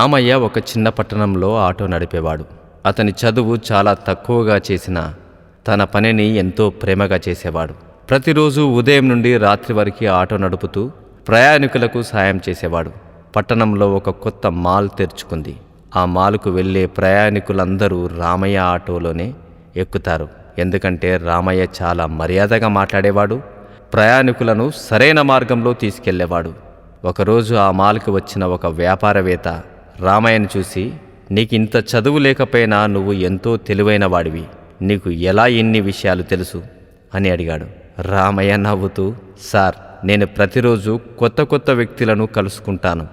రామయ్య ఒక చిన్న పట్టణంలో ఆటో నడిపేవాడు. అతని చదువు చాలా తక్కువగా చేసిన తన పనిని ఎంతో ప్రేమగా చేసేవాడు. ప్రతిరోజు ఉదయం నుండి రాత్రి వరకు ఆటో నడుపుతూ ప్రయాణికులకు సాయం చేసేవాడు. పట్టణంలో ఒక కొత్త మాల్ తెరుచుకుంది. ఆ మాల్కు వెళ్ళే ప్రయాణికులందరూ రామయ్య ఆటోలోనే ఎక్కుతారు. ఎందుకంటే రామయ్య చాలా మర్యాదగా మాట్లాడేవాడు. ప్రయాణికులను సరైన మార్గంలో తీసుకెళ్ళేవాడు. ఒకరోజు ఆ మాల్కి వచ్చిన ఒక వ్యాపారవేత్త రామయ్యను చూసి నీకు ఇంత చదువు లేకపోయినా నువ్వు ఎంతో తెలివైన వాడివి. నీకు ఎలా ఎన్ని విషయాలు తెలుసు? అని అడిగాడు. రామయ్య నవ్వుతూ సార్ నేను ప్రతిరోజు కొత్త కొత్త వ్యక్తులను కలుసుకుంటాను.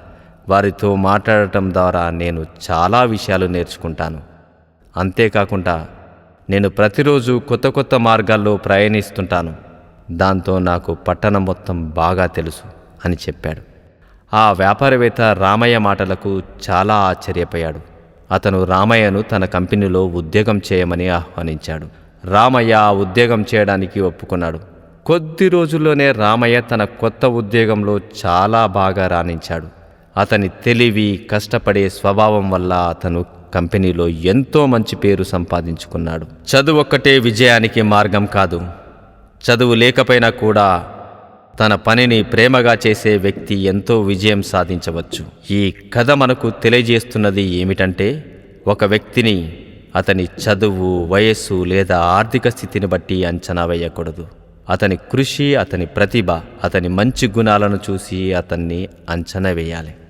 వారితో మాట్లాడటం ద్వారా నేను చాలా విషయాలు నేర్చుకుంటాను. అంతేకాకుండా నేను ప్రతిరోజు కొత్త కొత్త మార్గాల్లో ప్రయాణిస్తుంటాను. దాంతో నాకు పట్టణం మొత్తం బాగా తెలుసు అని చెప్పాడు. ఆ వ్యాపారవేత్త రామయ్య మాటలకు చాలా ఆశ్చర్యపోయాడు. అతను రామయ్యను తన కంపెనీలో ఉద్యోగం చేయమని ఆహ్వానించాడు. రామయ్య ఆ ఉద్యోగం చేయడానికి ఒప్పుకున్నాడు. కొద్ది రోజుల్లోనే రామయ్య తన కొత్త ఉద్యోగంలో చాలా బాగా రాణించాడు. అతని తెలివి కష్టపడే స్వభావం వల్ల అతను కంపెనీలో ఎంతో మంచి పేరు సంపాదించుకున్నాడు. చదువు ఒక్కటే విజయానికి మార్గం కాదు. చదువు లేకపోయినా కూడా తన పనిని ప్రేమగా చేసే వ్యక్తి ఎంతో విజయం సాధించవచ్చు. ఈ కథ మనకు తెలియజేస్తున్నది ఏమిటంటే ఒక వ్యక్తిని అతని చదువు వయస్సు లేదా ఆర్థిక స్థితిని బట్టి అంచనా వేయకూడదు. అతని కృషి అతని ప్రతిభ అతని మంచి గుణాలను చూసి అతన్ని అంచనా వేయాలి.